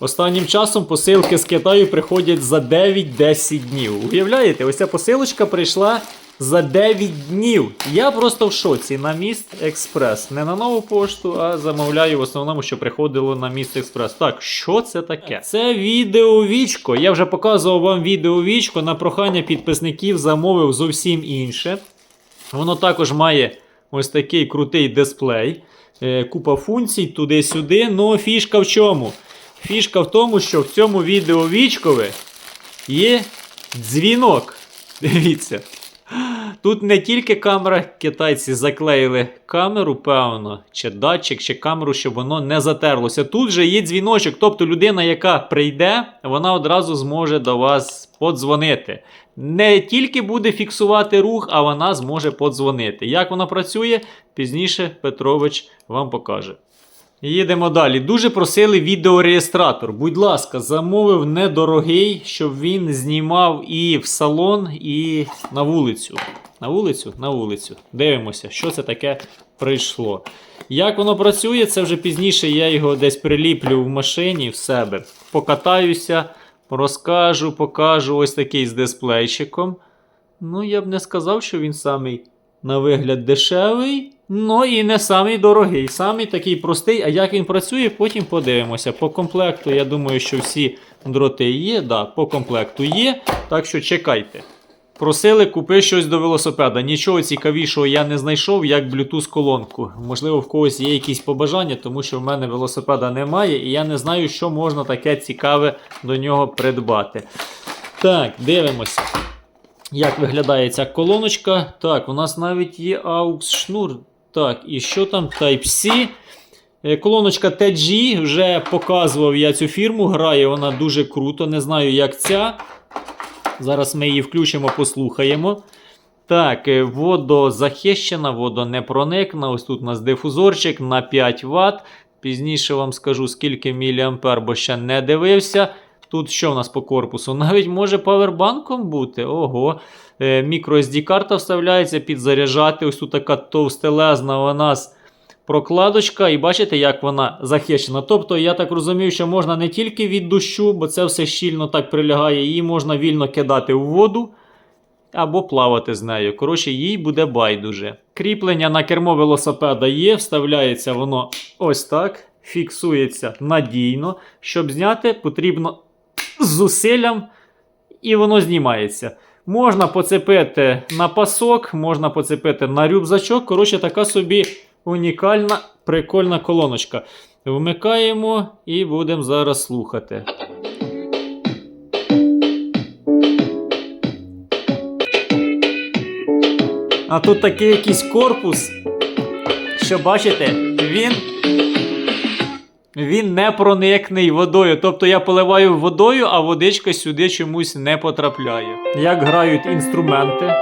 Останнім часом посилки з Китаю приходять за 9-10 днів. Уявляєте, ось ця посилочка прийшла за 9 днів. Я просто в шоці на міст Експрес. Не на нову пошту, а замовляю в основному, що приходило на міст Експрес. Так, що це таке? Це відеовічко. Я вже показував вам відеовічко. На прохання підписників замовив зовсім інше. Воно також має ось такий крутий дисплей, е, купа функцій туди-сюди. Ну, фішка в чому? Фішка в тому, що в цьому відео вічкове є дзвінок. Дивіться. Тут не тільки камера, китайці заклеїли камеру, певно, чи датчик, чи камеру, щоб воно не затерлося. Тут же є дзвіночок, тобто людина, яка прийде, вона одразу зможе до вас подзвонити. Не тільки буде фіксувати рух, а вона зможе подзвонити. Як вона працює, пізніше Петрович вам покаже. Їдемо далі. Дуже просили відеореєстратор. Будь ласка, замовив недорогий, щоб він знімав і в салон, і на вулицю. На вулицю? На вулицю. Дивимося, що це таке прийшло. Як воно працює, це вже пізніше я його десь приліплю в машині в себе. Покатаюся, розкажу, покажу ось такий з дисплейчиком. Ну, я б не сказав, що він самий на вигляд дешевий, ну і не самий дорогий. Самий такий простий. А як він працює, потім подивимося. По комплекту, я думаю, що всі дроти є. Да, по комплекту є. Так що чекайте. Просили купи щось до велосипеда. Нічого цікавішого я не знайшов, як Bluetooth колонку. Можливо, в когось є якісь побажання, тому що в мене велосипеда немає, і я не знаю, що можна таке цікаве до нього придбати. Так, дивимося. Як виглядає ця колоночка? Так, у нас навіть є AUX шнур. Так, і що там? Type-C. Е, Колоночка TG, вже показував я цю фірму, грає вона дуже круто. Не знаю, як ця. Зараз ми її включимо, послухаємо. Так, е, водозахищена, водонепроникна. Ось тут у нас дифузорчик на 5 Вт. Пізніше вам скажу, скільки мА, бо ще не дивився. Тут що в нас по корпусу? Навіть може павербанком бути. Ого. Е, microSD карта вставляється, підзаряджати. Ось тут така товстелезна у нас прокладочка. І бачите, як вона захищена. Тобто, я так розумію, що можна не тільки від дощу, бо це все щільно так прилягає, її можна вільно кидати в воду. Або плавати з нею. Коротше, їй буде байдуже. Кріплення на кермо велосипеда є, вставляється воно ось так, фіксується надійно. Щоб зняти, потрібно з зусиллям, і воно знімається. Можна поцепити на пасок, можна поцепити на рюкзачок. Коротше, така собі унікальна, прикольна колоночка. Вмикаємо і будемо зараз слухати. А тут такий якийсь корпус, що бачите, він. Він не проникний водою. Тобто я поливаю водою, а водичка сюди чомусь не потрапляє. Як грають інструменти.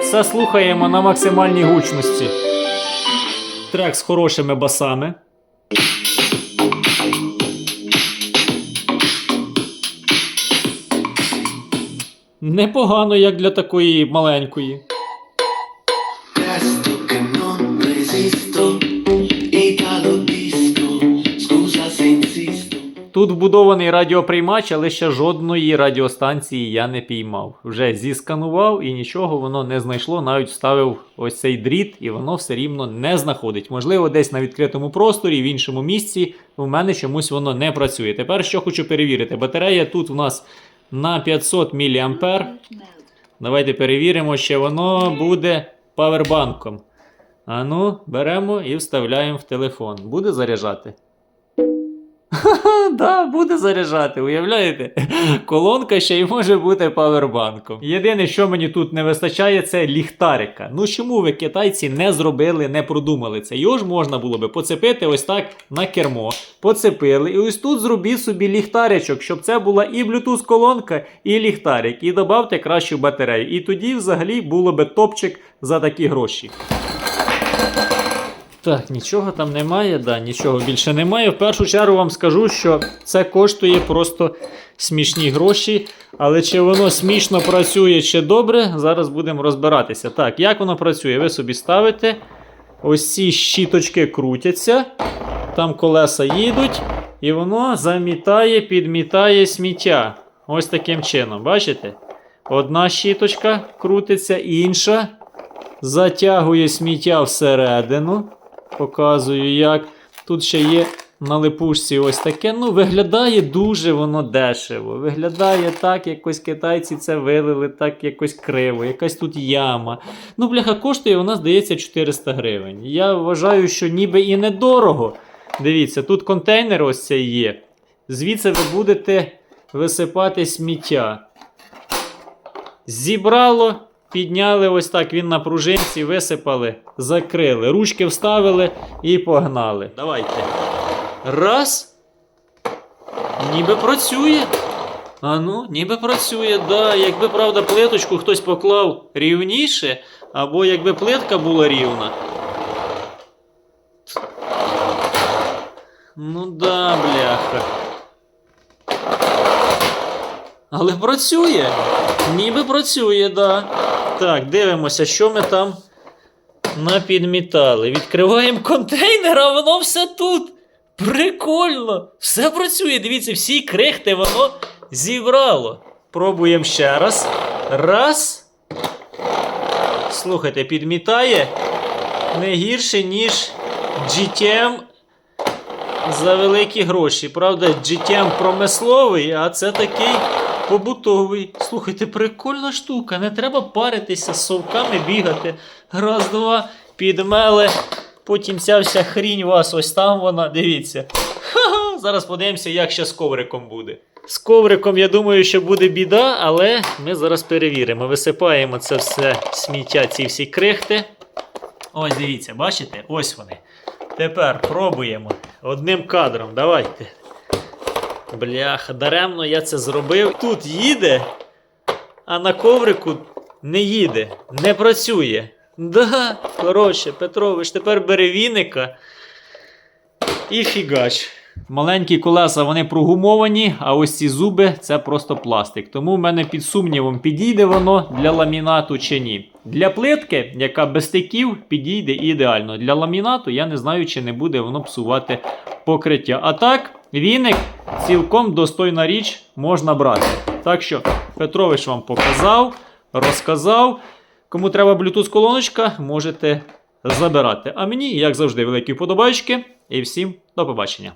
Все слухаємо на максимальній гучності. Трек з хорошими басами. Непогано, як для такої маленької. Тут вбудований радіоприймач, але ще жодної радіостанції я не піймав. Вже зісканував і нічого воно не знайшло. Навіть вставив ось цей дріт, і воно все рівно не знаходить. Можливо, десь на відкритому просторі, в іншому місці. У мене чомусь воно не працює. Тепер що хочу перевірити. Батарея тут у нас на 500 мА. Давайте перевіримо, чи воно буде павербанком. Ану, беремо і вставляємо в телефон. Буде заряджати? Да, буде заряджати, уявляєте? Колонка ще й може бути павербанком. Єдине, що мені тут не вистачає, це ліхтарика. Ну чому ви китайці не зробили, не продумали це? Його ж можна було би поцепити ось так на кермо, поцепили, і ось тут зробіть собі ліхтаричок, щоб це була і Bluetooth колонка, і ліхтарик, і додавте кращу батарею. І тоді взагалі було би топчик за такі гроші. Так, нічого там немає, да, нічого більше немає. В першу чергу вам скажу, що це коштує просто смішні гроші. Але чи воно смішно працює чи добре, зараз будемо розбиратися. Так, як воно працює? Ви собі ставите. Ось ці щіточки крутяться. Там колеса їдуть, і воно замітає, підмітає сміття. Ось таким чином, бачите? Одна щіточка крутиться, інша затягує сміття всередину. Показую, як. Тут ще є на липушці ось таке. Ну, виглядає дуже воно дешево. Виглядає так, якось китайці це вилили, так якось криво, якась тут яма. Ну, бляха, коштує вона, здається, 400 гривень. Я вважаю, що ніби і недорого. Дивіться, тут контейнер ось цей є. Звідси ви будете висипати сміття. Зібрало, підняли ось так, він на пружинці, висипали, закрили. Ручки вставили і погнали. Давайте. Раз. Ніби працює. А ну, ніби працює, да. Якби, правда, плиточку хтось поклав рівніше, або якби плитка була рівна. Ну да, бляха. Але працює. Ніби працює, да. Так, дивимося, що ми там напідмітали. Відкриваємо контейнер, а воно все тут. Прикольно! Все працює. Дивіться, всі крихти воно зібрало. Пробуємо ще раз. Раз. Слухайте, підмітає не гірше, ніж GTM за великі гроші. Правда, GTM промисловий, а це такий побутовий. Слухайте, прикольна штука. Не треба паритися з совками бігати. Раз, два, підмели. Потім ця вся хрінь у вас ось там вона. Дивіться. Ха-ха, зараз подивимося, як ще з ковриком буде. З ковриком, я думаю, що буде біда, але ми зараз перевіримо. Висипаємо це все сміття, ці всі крихти. Ось дивіться, бачите? Ось вони. Тепер пробуємо одним кадром. Давайте. Бляха, даремно я це зробив. Тут їде, а на коврику не їде, не працює. Да, коротше, Петрович, тепер бери віника і фігач. Маленькі колеса вони прогумовані, а ось ці зуби це просто пластик. Тому в мене під сумнівом, підійде воно для ламінату чи ні. Для плитки, яка без стиків, підійде ідеально. Для ламінату я не знаю, чи не буде воно псувати покриття. А так, віник цілком достойна річ можна брати. Так що Петрович вам показав, розказав. Кому треба Bluetooth колоночка, можете забирати. А мені, як завжди, великі вподобайки. І всім до побачення.